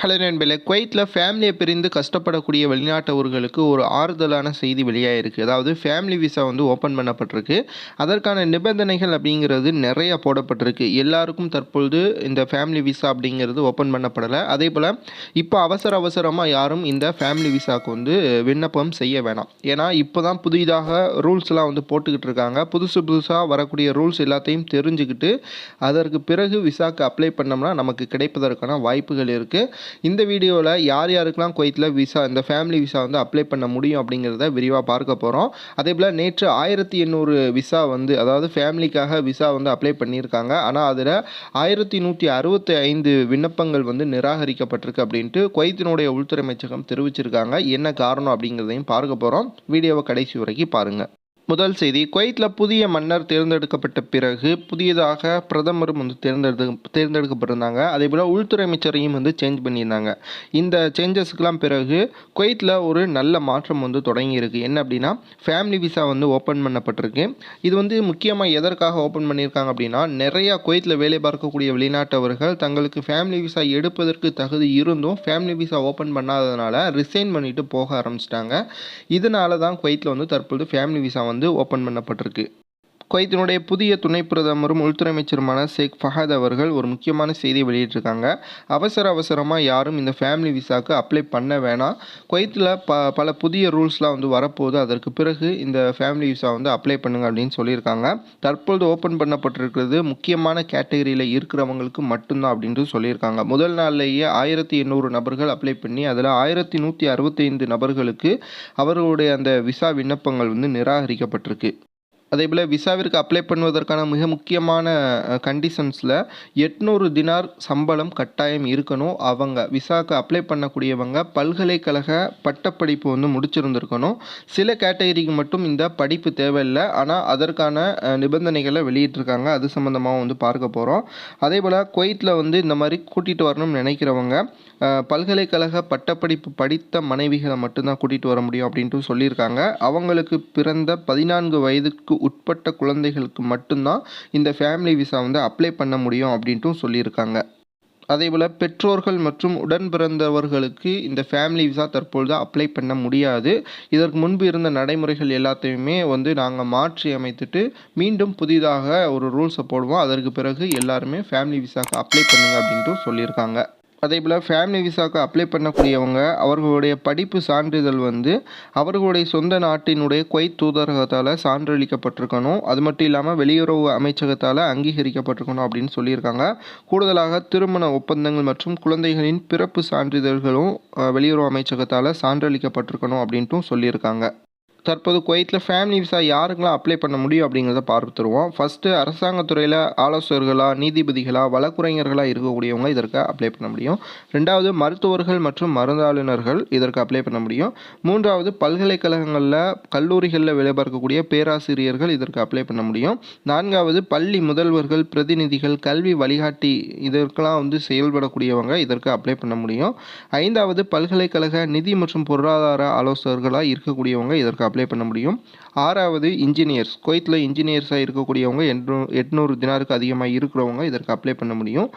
Hello நண்பர்களே குவைத்தில் ஃபேமிலியை பிரிந்து கஷ்டப்படக்கூடிய வெளிநாட்டவர்களுக்கு ஒரு ஆறுதலான செய்தி வெளியாகிருக்கு அதாவது ஃபேமிலி விசா வந்து ஓப்பன் பண்ணப்பட்டிருக்கு. அதற்கான நிபந்தனைகள் அப்படிங்கிறது நிறைய போடப்பட்டிருக்கு. எல்லாருக்கும் தற்பொழுது இந்த ஃபேமிலி விசா அப்படிங்கிறது ஓப்பன் பண்ணப்படலை. அதே போல் இப்போ அவசர அவசரமாக யாரும் இந்த ஃபேமிலி விசாவுக்கு வந்து விண்ணப்பம் செய்ய வேணாம். ஏன்னா இப்போ தான் புதிதாக ரூல்ஸ்லாம் வந்து போட்டுக்கிட்டு இருக்காங்க. புதுசு புதுசாக வரக்கூடிய ரூல்ஸ் எல்லாத்தையும் தெரிஞ்சுக்கிட்டு அதற்கு பிறகு விசாக்கு அப்ளை பண்ணோம்னா நமக்கு கிடைப்பதற்கான வாய்ப்புகள் இருக்குது இந்த வீடியோவில் யார் யாருக்கெல்லாம் குவைத்தில் விசா இந்த ஃபேமிலி விசா வந்து அப்ளை பண்ண முடியும் அப்படிங்கிறத விரிவாக பார்க்க போகிறோம் அதே போல் நேற்று ஆயிரத்தி எண்ணூறு விசா வந்து அதாவது ஃபேமிலிக்காக விசா வந்து அப்ளை பண்ணியிருக்காங்க. ஆனால் அதில் ஆயிரத்தி நூற்றி அறுபத்தி ஐந்து விண்ணப்பங்கள் வந்து நிராகரிக்கப்பட்டிருக்கு அப்படின்ட்டு குவைத்தினுடைய உள்துறை அமைச்சகம் தெரிவிச்சிருக்காங்க. என்ன காரணம் அப்படிங்கிறதையும் பார்க்க போகிறோம் வீடியோவை கடைசி வரைக்கும் பாருங்கள் முதல் செய்தி குவைத்தில் புதிய மன்னர் தேர்ந்தெடுக்கப்பட்ட பிறகு புதியதாக பிரதமரும் வந்து தேர்ந்தெடு தேர்ந்தெடுக்கப்பட்டிருந்தாங்க. அதே போல் உள்துறை அமைச்சரையும் வந்து சேஞ்ச் பண்ணியிருந்தாங்க. இந்த சேஞ்சஸ்க்கெலாம் பிறகு குவைத்தில் ஒரு நல்ல மாற்றம் வந்து தொடங்கியிருக்கு. என்ன அப்படின்னா ஃபேமிலி விசா வந்து ஓப்பன் பண்ணப்பட்டிருக்கு. இது வந்து முக்கியமாக எதற்காக ஓப்பன் பண்ணியிருக்காங்க அப்படின்னா நிறையா குவைத்தில் வேலை பார்க்கக்கூடிய வெளிநாட்டவர்கள் தங்களுக்கு ஃபேமிலி விசா எடுப்பதற்கு தகுதி இருந்தும் ஃபேமிலி விசா ஓப்பன் பண்ணாததுனால ரிசைன் பண்ணிவிட்டு போக ஆரம்பிச்சிட்டாங்க. இதனால தான் குவைத்தில் வந்து தற்பொழுது ஃபேமிலி விசா வந்து ஓப்பன் பண்ணப்பட்டிருக்கு. குவைத்தினுடைய புதிய துணை பிரதமரும் உள்துறை அமைச்சருமான ஷேக் ஃபஹத் அவர்கள் ஒரு முக்கியமான செய்தியை வெளியிட்டிருக்காங்க. அவசர அவசரமாக யாரும் இந்த ஃபேமிலி விசாவுக்கு அப்ளை பண்ண வேணாம். குவைத்தில் ப பல புதிய ரூல்ஸ்லாம் வந்து வரப்போகுது. அதற்கு பிறகு இந்த ஃபேமிலி விசா வந்து அப்ளை பண்ணுங்க அப்படின்னு சொல்லியிருக்காங்க. தற்பொழுது ஓப்பன் பண்ணப்பட்டிருக்கிறது முக்கியமான கேட்டகரியில் இருக்கிறவங்களுக்கு மட்டும்தான் அப்படின்ட்டு சொல்லியிருக்காங்க. முதல் நாள்லேயே ஆயிரத்தி எண்ணூறு நபர்கள் அப்ளை பண்ணி அதில் ஆயிரத்தி நூற்றி அறுபத்தைந்து நபர்களுக்கு அவர்களுடைய அந்த விசா விண்ணப்பங்கள் வந்து நிராகரிக்கப்பட்டிருக்கு. அதே போல் விசாவிற்கு அப்ளை பண்ணுவதற்கான மிக முக்கியமான கண்டிஷன்ஸில் எட்நூறு தினார் சம்பளம் கட்டாயம் இருக்கணும். அவங்க விசாவுக்கு அப்ளை பண்ணக்கூடியவங்க பல்கலைக்கழக பட்டப்படிப்பு வந்து முடிச்சிருந்துருக்கணும். சில கேட்டகரிக்கு மட்டும் இந்த படிப்பு தேவையில்லை. ஆனால் அதற்கான நிபந்தனைகளை வெளியிட்டிருக்காங்க. அது சம்மந்தமாக வந்து பார்க்க போகிறோம் அதே போல் குவைத்தில் வந்து இந்த மாதிரி கூட்டிகிட்டு வரணும்னு நினைக்கிறவங்க பல்கலைக்கழக பட்டப்படிப்பு படித்த மனைவிகளை மட்டும்தான் கூட்டிகிட்டு வர முடியும் அப்படின்ட்டு சொல்லியிருக்காங்க. அவங்களுக்கு பிறந்த பதினான்கு வயதுக்கு உட்பட்ட குழந்தைகளுக்கு மட்டும்தான் இந்த ஃபேமிலி விசா வந்து அப்ளை பண்ண முடியும் அப்படின்ட்டும் சொல்லியிருக்காங்க. அதேபோல் பெற்றோர்கள் மற்றும் உடன் பிறந்தவர்களுக்கு இந்த ஃபேமிலி விசா தற்பொழுது அப்ளை பண்ண முடியாது. இதற்கு முன்பு இருந்த நடைமுறைகள் எல்லாத்தையுமே வந்து நாங்கள் மாற்றி அமைத்துட்டு மீண்டும் புதிதாக ஒரு ரூல்ஸை போடுவோம். அதற்கு பிறகு எல்லாருமே ஃபேமிலி விசாவுக்கு அப்ளை பண்ணுங்க அப்படின்ட்டு சொல்லியிருக்காங்க. அதே போல் ஃபேமிலி விசாவுக்கு அப்ளை பண்ணக்கூடியவங்க அவர்களுடைய படிப்பு சான்றிதழ் வந்து அவர்களுடைய சொந்த நாட்டினுடைய குவைத் தூதரகத்தால் சான்றளிக்கப்பட்டிருக்கணும். அது மட்டும் இல்லாமல் வெளியுறவு அமைச்சகத்தால் அங்கீகரிக்கப்பட்டிருக்கணும் அப்படின்னு சொல்லியிருக்காங்க. கூடுதலாக திருமண ஒப்பந்தங்கள் மற்றும் குழந்தைகளின் பிறப்பு சான்றிதழ்களும் வெளியுறவு அமைச்சகத்தால் சான்றளிக்கப்பட்டிருக்கணும் அப்படின்ட்டும் சொல்லியிருக்காங்க. தற்போது குவைத்தில் ஃபேமிலி விசா யாருக்கெல்லாம் அப்ளை பண்ண முடியும் அப்படிங்கிறத பார்த்துருவோம். ஃபஸ்ட்டு அரசாங்கத்துறையில் ஆலோசகர்களாக நீதிபதிகளாக வழக்குரைஞர்களாக இருக்கக்கூடியவங்க இதற்கு அப்ளை பண்ண முடியும். ரெண்டாவது மருத்துவர்கள் மற்றும் மருந்தாளுநர்கள் இதற்கு அப்ளை பண்ண முடியும். மூன்றாவது பல்கலைக்கழகங்களில் கல்லூரிகளில் வேலை பார்க்கக்கூடிய பேராசிரியர்கள் இதற்கு அப்ளை பண்ண முடியும். நான்காவது பள்ளி முதல்வர்கள் பிரதிநிதிகள் கல்வி வழிகாட்டி இதற்கெல்லாம் வந்து செயல்படக்கூடியவங்க இதற்கு அப்ளை பண்ண முடியும். ஐந்தாவது பல்கலைக்கழக நிதி மற்றும் பொருளாதார ஆலோசகர்களாக இருக்கக்கூடியவங்க இதற்கு அப்ளை அப்ளை பண்ண முடியும். ஆறாவது இன்ஜினியர்ஸ் குவைத்தில் இன்ஜினியர்ஸாக இருக்கக்கூடியவங்க எட்நூறு எட்நூறு தினாருக்கு அதிகமாக இருக்கிறவங்க இதற்கு அப்ளை பண்ண முடியும்.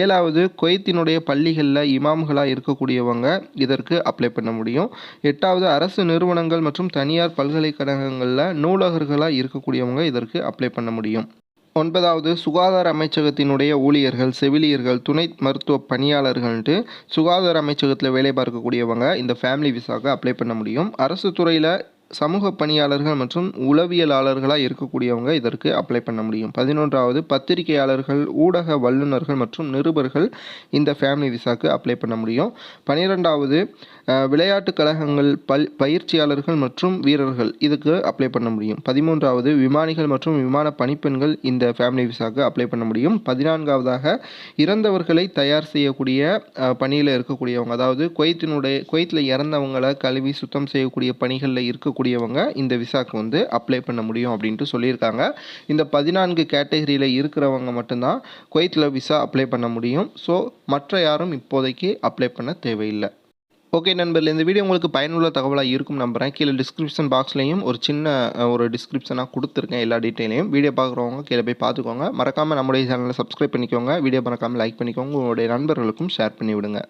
ஏழாவது குவைத்தினுடைய பள்ளிகளில் இமாம்களாக இருக்கக்கூடியவங்க இதற்கு அப்ளை பண்ண முடியும். எட்டாவது அரசு நிறுவனங்கள் மற்றும் தனியார் பல்கலைக்கழகங்களில் நூலகர்களாக இருக்கக்கூடியவங்க இதற்கு அப்ளை பண்ண முடியும். ஒன்பதாவது சுகாதார அமைச்சகத்தினுடைய ஊழியர்கள் செவிலியர்கள் துணை மருத்துவ பணியாளர்கள்ன்ட்டு சுகாதார அமைச்சகத்தில் வேலை பார்க்கக்கூடியவங்க இந்த ஃபேமிலி விசாவுக்கு அப்ளை பண்ண முடியும். அரசு துறையில் சமூக பணியாளர்கள் மற்றும் உளவியலாளர்களாக இருக்கக்கூடியவங்க இதற்கு அப்ளை பண்ண முடியும். பதினொன்றாவது பத்திரிகையாளர்கள் ஊடக வல்லுநர்கள் மற்றும் நிருபர்கள் இந்த ஃபேமிலி விசாக்கு அப்ளை பண்ண முடியும். பன்னிரெண்டாவது விளையாட்டுக் விளையாட்டு கழகங்கள் பல் பயிற்சியாளர்கள் மற்றும் வீரர்கள் இதுக்கு அப்ளை பண்ண முடியும். பதிமூன்றாவது விமானிகள் மற்றும் விமான பணிப்பெண்கள் இந்த ஃபேமிலி விசாக்கு அப்ளை பண்ண முடியும். பதினான்காவதாக இறந்தவர்களை தயார் செய்யக்கூடிய பணியில் இருக்கக்கூடியவங்க அதாவது குவைத்தினுடைய குவைத்தில் இறந்தவங்களை கழுவி சுத்தம் செய்யக்கூடிய பணிகளில் இருக்கக்கூடியவங்க இந்த விசாக்கு வந்து அப்ளை பண்ண முடியும் அப்படின்ட்டு சொல்லியிருக்காங்க. இந்த பதினான்கு கேட்டகரியில் இருக்கிறவங்க மட்டும்தான் குவைத்தில் விசா அப்ளை பண்ண முடியும். ஸோ மற்ற யாரும் இப்போதைக்கு அப்ளை பண்ண தேவையில்லை. ஓகே நண்பர்கள் இந்த வீடியோ உங்களுக்கு பயனுள்ள தகவலாக இருக்கும் நம்புகிறேன் கீழே டிஸ்கிரிப்ஷன் பாக்ஸ்லையும் ஒரு சின்ன ஒரு டிஸ்கிரிப்ஷனாக கொடுத்துருக்கேன் எல்லா டீட்டெயிலையும் வீடியோ பார்க்குறவங்க கீழே போய் பார்த்துக்கோங்க மறக்காமல் நம்முடைய சேனலை சப்ஸ்கிரைப் பண்ணிக்கோங்க. வீடியோ மறக்காமல் லைக் பண்ணிக்கோங்க. உங்களுடைய நண்பர்களுக்கும் ஷேர் பண்ணி விடுங்க